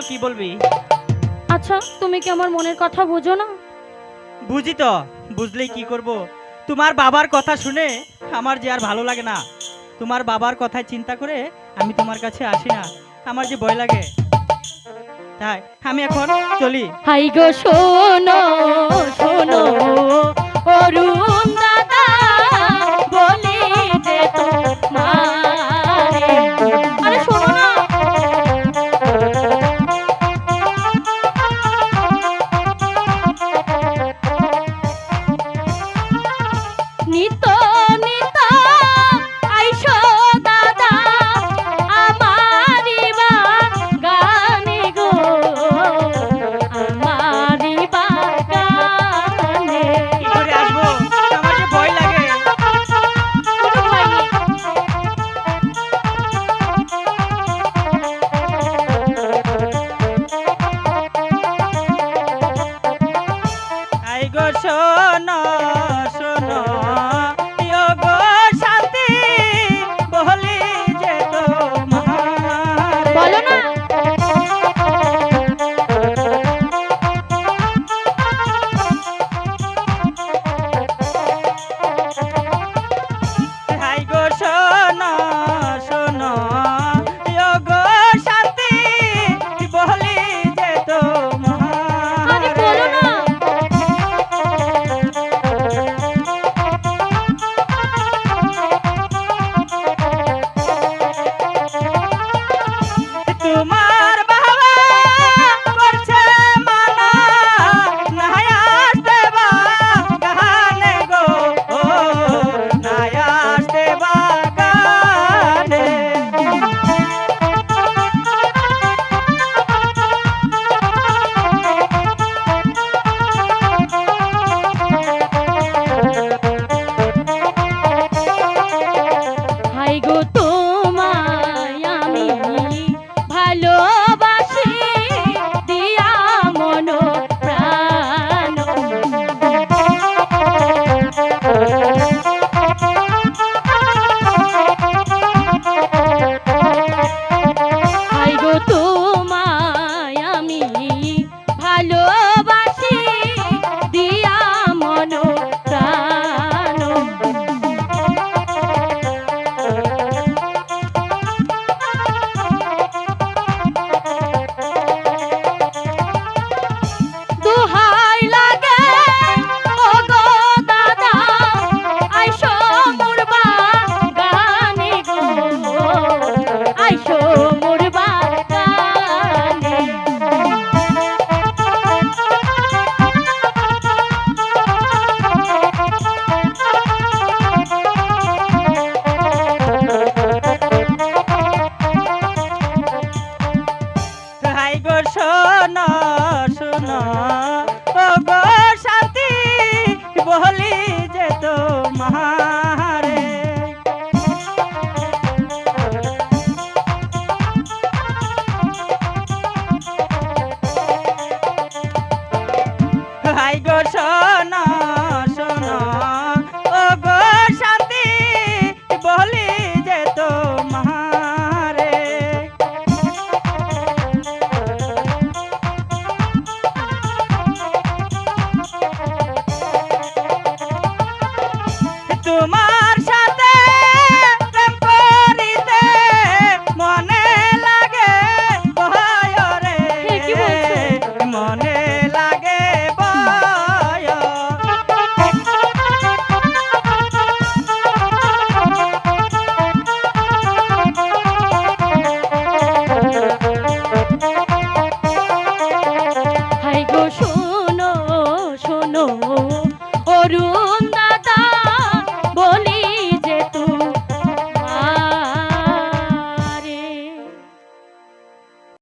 বল কি বলবি? আচ্ছা তুমি কি আমার মনের কথা বুঝো না? বুঝি তো বুঝলেই কি করব। তোমার বাবার কথা শুনে আমার যে আর ভালো লাগে না। তোমার বাবার কথায় চিন্তা করে আমি তোমার কাছে আসি না। আমার যে ভয় লাগে। তাই আমি এখন চলি। হাই গো শোনো শোনো অরু